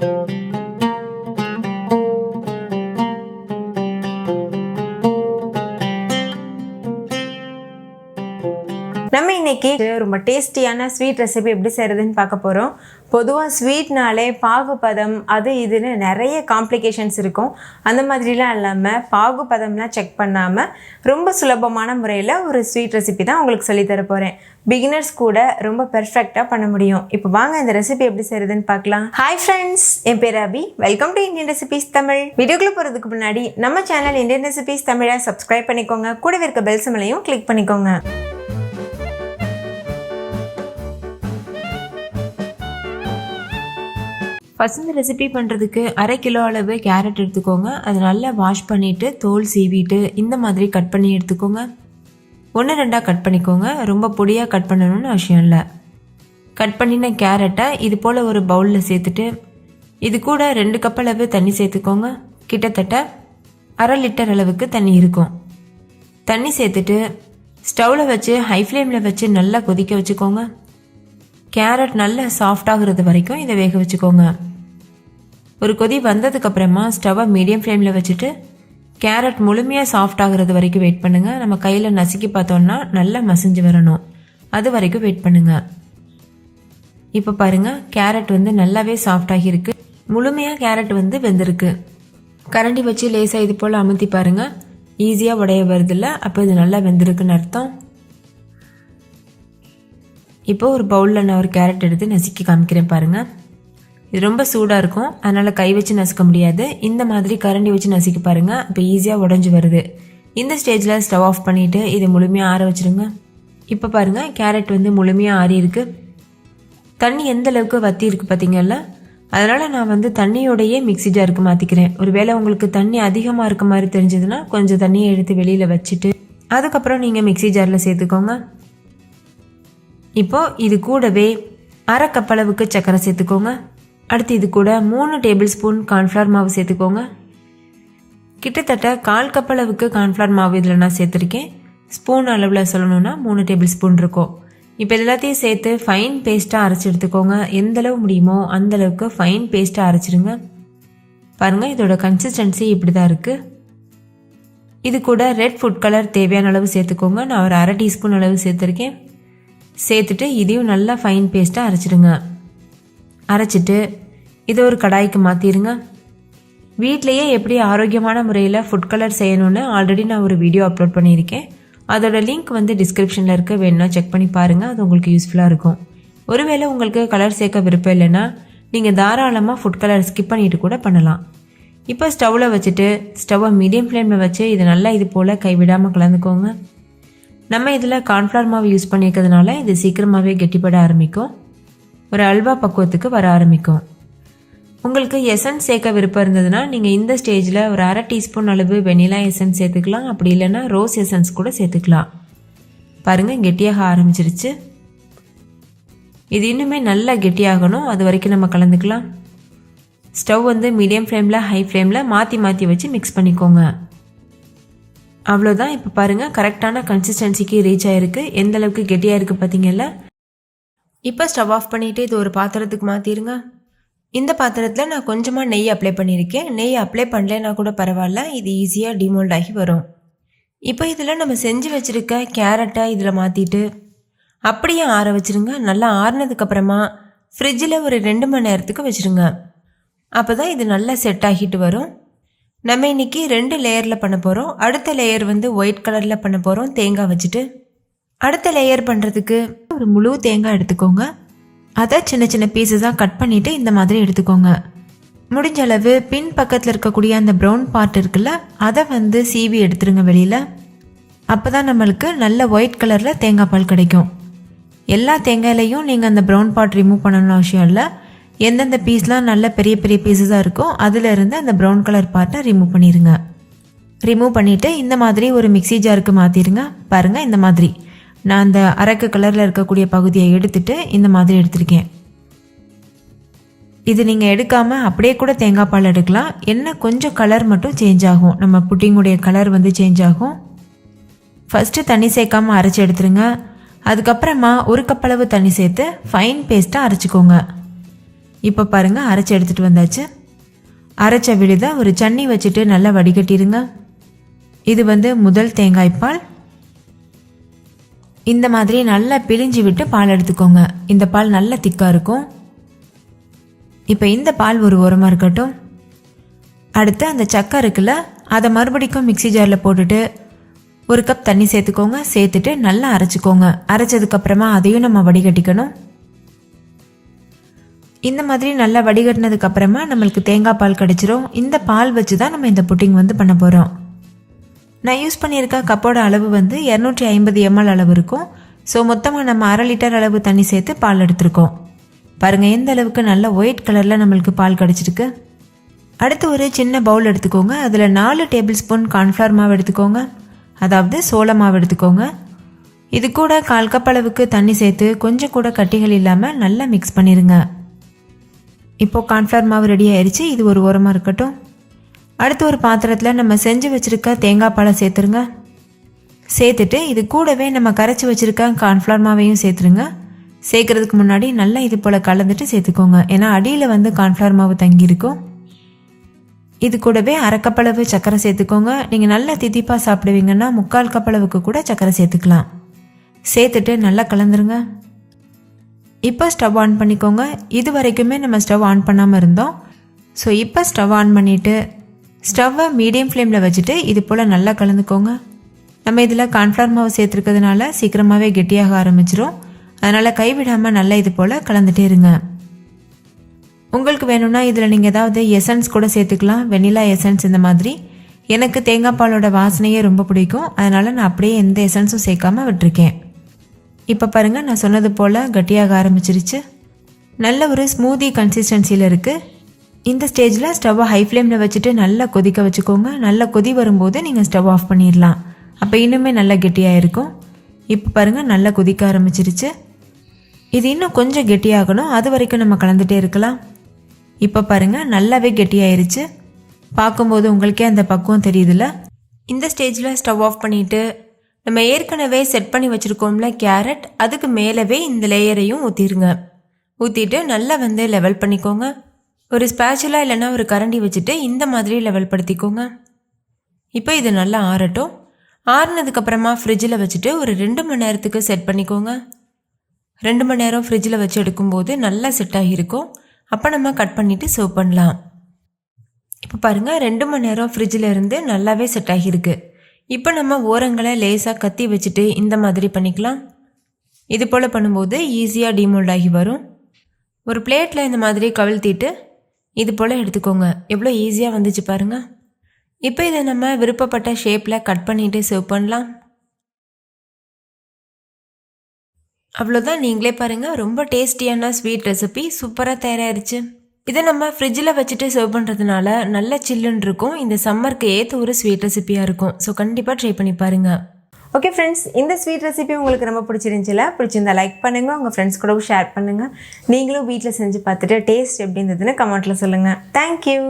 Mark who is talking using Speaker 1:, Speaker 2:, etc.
Speaker 1: நம்ம இன்னைக்கு ரொம்ப டேஸ்டியான ஸ்வீட் ரெசிபி எப்படி செய்கிறதுன்னு பார்க்க போகிறோம் பொதுவாக ஸ்வீட்னாலே பாகுபதம் அது இதுன்னு நிறைய காம்ப்ளிகேஷன்ஸ் இருக்கும். அந்த மாதிரிலாம் இல்லாமல் பாகுபதம்லாம் செக் பண்ணாமல் ரொம்ப சுலபமான முறையில் ஒரு ஸ்வீட் ரெசிபி தான் உங்களுக்கு சொல்லித் போகிறேன் பிகினர்ஸ் கூட ரொம்ப பெர்ஃபெக்டாக பண்ண முடியும். இப்போ வாங்க இந்த ரெசிபி எப்படி செய்கிறதுன்னு பார்க்கலாம். ஹாய் ஃப்ரெண்ட்ஸ் என் பேர் Abhi welcome to Indian recipes Tamil வீடியோக்குள்ளே போகிறதுக்கு முன்னாடி நம்ம சேனல் இந்தியன் ரெசிபிஸ் தமிழை சப்ஸ்கிரைப் பண்ணிக்கோங்க. கூடவே இருக்க பெல் சிமலையும் கிளிக் பண்ணிக்கோங்க. ஃபஸ்ட் இந்த ரெசிபி பண்ணுறதுக்கு அரை கிலோ அளவு கேரட் எடுத்துக்கோங்க. அது நல்லா வாஷ் பண்ணிவிட்டு தோல் சீவிட்டு இந்த மாதிரி கட் பண்ணி எடுத்துக்கோங்க. ஒன்று ரெண்டாக கட் பண்ணிக்கோங்க. ரொம்ப பொடியாக கட் பண்ணணும்னு அவசியம் இல்லை. கட் பண்ணின கேரட்டை இது போல் ஒரு பவுலில் சேர்த்துட்டு இது கூட ரெண்டு கப் அளவு தண்ணி சேர்த்துக்கோங்க. கிட்டத்தட்ட அரை லிட்டர் அளவுக்கு தண்ணி இருக்கும். தண்ணி சேர்த்துட்டு ஸ்டவ்வில் வச்சு ஹை ஃப்ளேமில் வச்சு நல்லா கொதிக்க வச்சுக்கோங்க. கேரட் நல்லா சாஃப்டாகிறது வரைக்கும் இதை வேக வச்சுக்கோங்க. ஒரு கொதி வந்ததுக்கு அப்புறமா ஸ்டவ்வை மீடியம் ஃப்ளேமில் வச்சுட்டு கேரட் முழுமையாக சாஃப்ட் ஆகுறது வரைக்கும் வெயிட் பண்ணுங்கள் நம்ம கையில் நசுக்கி பார்த்தோம்னா நல்லா மசிஞ்சு வரணும். அது வரைக்கும் வெயிட் பண்ணுங்கள் இப்போ பாருங்கள் கேரட் வந்து நல்லாவே சாஃப்ட் ஆகியிருக்கு. முழுமையாக கேரட் வந்து வெந்திருக்கு. கரண்டி வச்சு லேசாக இது போல் அமுத்தி பாருங்கள் ஈஸியாக உடைய வருதில்ல அப்போ இது நல்லா வெந்திருக்குன்னு அர்த்தம். இப்போ ஒரு பவுலில் நான் ஒரு கேரட் எடுத்து நசுக்கி காமிக்கிறேன் பாருங்கள் இது ரொம்ப சூடாக இருக்கும். அதனால் கை வச்சு நசுக்க முடியாது. இந்த மாதிரி கரண்டி வச்சு நசுக்கி பாருங்கள் இப்போ ஈஸியாக உடஞ்சி வருது. இந்த ஸ்டேஜில் ஸ்டவ் ஆஃப் பண்ணிவிட்டு இதை முழுமையாக ஆற வச்சுருங்க. இப்போ பாருங்கள் கேரட் வந்து முழுமையாக ஆறியிருக்கு தண்ணி எந்த அளவுக்கு வத்தி இருக்கு பார்த்தீங்கல்ல அதனால் நான் வந்து தண்ணியோடையே மிக்ஸி ஜாருக்கு மாற்றிக்கிறேன் ஒருவேளை உங்களுக்கு தண்ணி அதிகமாக இருக்க மாதிரி தெரிஞ்சதுன்னா கொஞ்சம் தண்ணியை எடுத்து வெளியில் வச்சுட்டு அதுக்கப்புறம் நீங்கள் மிக்ஸி ஜாரில் சேர்த்துக்கோங்க. இப்போது இது கூடவே அரை கப்பளவுக்கு சர்க்கரை சேர்த்துக்கோங்க. அடுத்து இது கூட மூணு டேபிள் ஸ்பூன் கார்ன்ஃப்ளவர் மாவு சேர்த்துக்கோங்க. கிட்டத்தட்ட கால் கப் அளவுக்கு கார்ன்ஃப்ளவர் மாவு இதில் நான் சேர்த்துருக்கேன். ஸ்பூன் அளவில் சொல்லணும்னா மூணு டேபிள் ஸ்பூன் இருக்கும். இப்போ எல்லாத்தையும் சேர்த்து ஃபைன் பேஸ்ட்டாக அரைச்சி எடுத்துக்கோங்க. எந்த அளவு முடியுமோ அந்த அளவுக்கு ஃபைன் பேஸ்ட்டாக அரைச்சிடுங்க பாருங்கள் இதோட கன்சிஸ்டன்சி இப்படி தான் இருக்குது இது கூட ரெட் ஃபுட் கலர் தேவையான அளவு சேர்த்துக்கோங்க. நான் ஒரு அரை டீஸ்பூன் அளவு சேர்த்துருக்கேன். சேர்த்துட்டு இதையும் நல்லா ஃபைன் பேஸ்ட்டாக அரைச்சிடுங்க. அரைச்சிட்டு இதை ஒரு கடாய்க்கு மாற்றிடுங்க வீட்லேயே எப்படி ஆரோக்கியமான முறையில் ஃபுட் கலர் செய்யணும்னு ஆல்ரெடி நான் ஒரு வீடியோ அப்லோட் பண்ணியிருக்கேன். அதோட லிங்க் வந்து டிஸ்கிரிப்ஷனில் இருக்க. வேணும்னா செக் பண்ணி பாருங்கள் அது உங்களுக்கு யூஸ்ஃபுல்லாக இருக்கும். ஒருவேளை உங்களுக்கு கலர் சேர்க்க விருப்பம் இல்லைன்னா நீங்கள் தாராளமாக ஃபுட் கலர் ஸ்கிப் பண்ணிட்டு கூட பண்ணலாம். இப்போ ஸ்டவ்வில் வச்சுட்டு ஸ்டவ்வை மீடியம் ஃப்ளேமில் வச்சு இது நல்லா இது போல் கைவிடாமல் கலந்துக்கோங்க. நம்ம இதில் கார்ன்ஃப்ளவர் மாவு யூஸ் பண்ணியிருக்கிறதுனால இது சீக்கிரமாகவே கெட்டிப்பட ஆரம்பிக்கும். ஒரு அல்வா பக்குவத்துக்கு வர ஆரம்பிக்கும். உங்களுக்கு எசன்ஸ் சேர்க்க விருப்பம் இருந்ததுன்னா நீங்கள் இந்த ஸ்டேஜில் ஒரு அரை டீஸ்பூன் அளவு வெனிலா எசன்ஸ் சேர்த்துக்கலாம். அப்படி இல்லைன்னா ரோஸ் எசன்ஸ் கூட சேர்த்துக்கலாம். பாருங்கள் கெட்டியாக ஆரம்பிச்சிருச்சு. இது இன்னுமே நல்லா கெட்டியாகணும். அது வரைக்கும் நம்ம கலந்துக்கலாம். ஸ்டவ் வந்து மீடியம் ஃப்ளேமில் ஹை ஃப்ளேமில் மாற்றி மாற்றி வச்சு மிக்ஸ் பண்ணிக்கோங்க. அவ்வளோதான் இப்போ பாருங்கள் கரெக்டான கன்சிஸ்டன்சிக்கு ரீச் ஆகிருக்கு எந்த அளவுக்கு கெட்டியாக இருக்குது பார்த்தீங்கல்ல இப்போ ஸ்டவ் ஆஃப் பண்ணிவிட்டு இது ஒரு பாத்திரத்துக்கு மாற்றிடுங்க இந்த பாத்திரத்தில் நான் கொஞ்சமாக நெய் அப்ளை பண்ணியிருக்கேன் நெய் அப்ளை பண்ணலைன்னா கூட பரவாயில்ல. இது ஈஸியாக டிமோல்ட் ஆகி வரும். இப்போ இதில் நம்ம செஞ்சு வச்சுருக்க கேரட்டை இதில் மாற்றிட்டு அப்படியே ஆற வச்சுருங்க. நல்லா ஆறினதுக்கப்புறமா ஃப்ரிட்ஜில் ஒரு ரெண்டு மணி நேரத்துக்கு வச்சுருங்க. அப்போ தான் இது நல்லா செட் ஆகிட்டு வரும். நம்ம இன்னைக்கு ரெண்டு லேயரில் பண்ண போகிறோம் அடுத்த லேயர் வந்து ஒயிட் கலரில் பண்ண போகிறோம் தேங்காய் வச்சுட்டு. அடுத்த லேயர் பண்ணுறதுக்கு ஒரு முழு தேங்காய் எடுத்துக்கோங்க. அதை சின்ன சின்ன பீசஸாக கட் பண்ணிவிட்டு இந்த மாதிரி எடுத்துக்கோங்க. முடிஞ்ச அளவு பின் பக்கத்தில் இருக்கக்கூடிய அந்த ப்ரௌன் பார்ட் இருக்குல்ல அதை வந்து சீவி எடுத்துருங்க வெளியில். அப்போ தான் நம்மளுக்கு நல்ல ஒயிட் கலரில் தேங்காய் பால் கிடைக்கும். எல்லா தேங்காயிலையும் நீங்கள் அந்த ப்ரௌன் பார்ட் ரிமூவ் பண்ணணும்னு அவசியம் இல்லை. எந்தெந்த பீஸ்லாம் நல்ல பெரிய பெரிய பீஸஸாக இருக்கோ அதில் இருந்து அந்த ப்ரௌன் கலர் பார்ட்டை ரிமூவ் பண்ணிடுங்க ரிமூவ் பண்ணிவிட்டு இந்த மாதிரி ஒரு மிக்சி ஜாருக்கு மாற்றிடுங்க பாருங்கள் இந்த மாதிரி. நான் அந்த அரக்கு கலரில் இருக்கக்கூடிய பகுதியை எடுத்துட்டு இந்த மாதிரி எடுத்திருக்கேன். இது நீங்கள் எடுக்காமல் அப்படியே கூட தேங்காய் பால் எடுக்கலாம். என்ன கொஞ்சம் கலர் மட்டும் சேஞ்ச் ஆகும். நம்ம புட்டிங்குடைய கலர் வந்து சேஞ்ச் ஆகும். ஃபஸ்ட்டு தண்ணி சேர்க்காமல் அரைச்சி எடுத்துருங்க. அதுக்கப்புறமா ஒரு கப்பளவு தண்ணி சேர்த்து ஃபைன் பேஸ்ட்டாக அரைச்சிக்கோங்க. இப்போ பாருங்கள் அரைச்சி எடுத்துகிட்டு வந்தாச்சு. அரைச்ச விழுதை ஒரு சன்னி வச்சுட்டு நல்லா வடிகட்டிடுங்க இது வந்து முதல் தேங்காய் பால். இந்த மாதிரி நல்லா பிழிஞ்சு விட்டு பால் எடுத்துக்கோங்க. இந்த பால் நல்ல திக்காக இருக்கும். இப்போ இந்த பால் ஒரு உரமாக இருக்கட்டும். அடுத்து அந்த சக்கை இருக்குல்ல அதை மறுபடிக்கும் மிக்ஸி ஜாரில் போட்டுட்டு ஒரு கப் தண்ணி சேர்த்துக்கோங்க. சேர்த்துட்டு நல்லா அரைச்சிக்கோங்க. அரைச்சதுக்கப்புறமா அதையும் நம்ம வடிகட்டிக்கணும். இந்த மாதிரி நல்லா வடிகட்டினதுக்கப்புறமா நம்மளுக்கு தேங்காய் பால் கிடச்சிரும். இந்த பால் வச்சு தான் நம்ம இந்த புட்டிங் வந்து பண்ண போகிறோம் நான் யூஸ் பண்ணியிருக்க கப்போட அளவு வந்து இரநூற்றி ஐம்பது எம்எல் அளவு இருக்கும். ஸோ மொத்தமாக நம்ம அரை லிட்டர் அளவு தண்ணி சேர்த்து பால் எடுத்திருக்கோம். பாருங்கள் எந்த அளவுக்கு நல்ல ஒயிட் கலரில் நம்மளுக்கு பால் கிடச்சிருக்கு. அடுத்து ஒரு சின்ன பவுல் எடுத்துக்கோங்க. அதில் நாலு டேபிள் ஸ்பூன் கார்ன்ஃப்ளவர் மாவு எடுத்துக்கோங்க. அதாவது சோள மாவு எடுத்துக்கோங்க. இது கூட கால் கப் அளவுக்கு தண்ணி சேர்த்து கொஞ்சம் கூட கட்டிகள் இல்லாமல் நல்லா மிக்ஸ் பண்ணிடுங்க இப்போது கார்ன்ஃப்ளவர் மாவு ரெடி ஆயிடுச்சு இது ஒரு உரமாக இருக்கட்டும். அடுத்து ஒரு பாத்திரத்தில் நம்ம செஞ்சு வச்சுருக்க தேங்காய் பழம் சேர்த்துருங்க. சேர்த்துட்டு இது கூடவே நம்ம கரைச்சி வச்சுருக்க கார்ன்ஃப்ளவர் மாவையும் சேர்த்துருங்க. சேர்க்குறதுக்கு முன்னாடி நல்லா இது போல் கலந்துட்டு சேர்த்துக்கோங்க. ஏன்னா அடியில் வந்து கார்ன்ஃப்ளவர் மாவு தங்கியிருக்கும். இது கூடவே அரைக்கப்பளவு சக்கரை சர்க்கரை சேர்த்துக்கோங்க. நீங்கள் நல்லா தித்திப்பாக சாப்பிடுவீங்கன்னா முக்கால் கப்பளவுக்கு கூட சர்க்கரை சேர்த்துக்கலாம். சேர்த்துட்டு நல்லா கலந்துருங்க. இப்போ ஸ்டவ் ஆன் பண்ணிக்கோங்க. இது வரைக்குமே நம்ம ஸ்டவ் ஆன் பண்ணாமல் இருந்தோம். ஸோ இப்போ ஸ்டவ் ஆன் பண்ணிவிட்டு ஸ்டவ்வை மீடியம் ஃப்ளேமில் வச்சுட்டு இது போல் நல்லா கலந்துக்கோங்க. நம்ம இதில் கான்ஃப்ளவர் மாவு சேர்த்துருக்கிறதுனால சீக்கிரமாகவே கெட்டியாக ஆரம்பிச்சிரும். அதனால் கைவிடாமல் நல்லா இது போல் கலந்துட்டே இருங்க. உங்களுக்கு வேணும்னா இதில் நீங்கள் ஏதாவது எசன்ஸ் கூட சேர்த்துக்கலாம். வெனிலா எசன்ஸ் இந்த மாதிரி. எனக்கு தேங்காய் பாலோட வாசனையே ரொம்ப பிடிக்கும். அதனால் நான் அப்படியே எந்த எசன்ஸும் சேர்க்காம விட்டுருக்கேன். இப்போ பாருங்கள் நான் சொன்னது போல் கட்டியாக ஆரம்பிச்சிருச்சு. நல்ல ஒரு ஸ்மூதி கன்சிஸ்டன்சியில் இருக்குது இந்த ஸ்டேஜில் ஸ்டவ்வை ஹை ஃப்ளேமில் வச்சுட்டு நல்லா கொதிக்க வச்சுக்கோங்க. நல்லா கொதி வரும்போது நீங்கள் ஸ்டவ் ஆஃப் பண்ணிடலாம். அப்போ இன்னுமே நல்லா கெட்டியாக இருக்கும். இப்போ பாருங்கள் நல்லா கொதிக்க ஆரம்பிச்சிருச்சு. இது இன்னும் கொஞ்சம் கெட்டியாகணும். அது வரைக்கும் நம்ம கலந்துகிட்டே இருக்கலாம். இப்போ பாருங்கள் நல்லாவே கெட்டியாயிருச்சு. பார்க்கும்போது உங்களுக்கே அந்த பக்குவம் தெரியுதுல்ல? இந்த ஸ்டேஜில் ஸ்டவ் ஆஃப் பண்ணிவிட்டு நம்ம ஏற்கனவே செட் பண்ணி வச்சுருக்கோம்ல கேரட் அதுக்கு மேலவே இந்த லேயரையும் ஊற்றிடுங்க ஊற்றிட்டு நல்லா வந்து லெவல் பண்ணிக்கோங்க. ஒரு ஸ்பேச்சுலா இல்லைன்னா ஒரு கரண்டி வச்சுட்டு இந்த மாதிரி லெவல் படுத்திக்கோங்க. இப்போ இது நல்லா ஆறட்டும். ஆறுனதுக்கப்புறமா ஃப்ரிட்ஜில் வச்சுட்டு ஒரு ரெண்டு மணி நேரத்துக்கு செட் பண்ணிக்கோங்க. ரெண்டு மணி நேரம் ஃப்ரிட்ஜில் வச்சு எடுக்கும்போது நல்லா செட் ஆகியிருக்கும் அப்போ நம்ம கட் பண்ணிவிட்டு சர்வ் பண்ணலாம். இப்போ பாருங்கள் ரெண்டு மணி நேரம் ஃப்ரிட்ஜில் இருந்து நல்லாவே செட் ஆகியிருக்கு. இப்போ நம்ம ஓரங்களை லேசாக கத்தி வச்சுட்டு இந்த மாதிரி பண்ணிக்கலாம். இது போல் பண்ணும்போது ஈஸியாக டிமோல்ட் ஆகி வரும். ஒரு பிளேட்டில் இந்த மாதிரி கவிழ்த்திட்டு இது போல் எடுத்துக்கோங்க. எவ்வளோ ஈஸியாக வந்துச்சு பாருங்கள் இப்போ இதை நம்ம விருப்பப்பட்ட ஷேப்பில் கட் பண்ணிவிட்டு சேவ் பண்ணலாம். அவ்வளோதான் நீங்களே பாருங்கள் ரொம்ப டேஸ்டியான ஸ்வீட் ரெசிபி சூப்பராக தயாராகிடுச்சு இதை நம்ம ஃப்ரிட்ஜில் வச்சுட்டு சர்வ் பண்ணுறதுனால நல்ல சில்லுன்னு இருக்கும். இந்த சம்மருக்கு ஏற்ற ஒரு ஸ்வீட் ரெசிபியாக இருக்கும். ஸோ கண்டிப்பாக ட்ரை பண்ணி பாருங்கள்
Speaker 2: ஓகே ஃப்ரெண்ட்ஸ் இந்த ஸ்வீட் ரெசிபி உங்களுக்கு ரொம்ப பிடிச்சிருந்துச்சில்ல பிடிச்சிருந்தா லைக் பண்ணுங்கள் உங்கள் ஃப்ரெண்ட்ஸ் கூட ஷேர் பண்ணுங்கள் நீங்களும் வீட்டில் செஞ்சு பார்த்துட்டு டேஸ்ட் எப்படி இருந்ததுன்னு கமெண்ட்டில் சொல்லுங்கள் தேங்க்யூ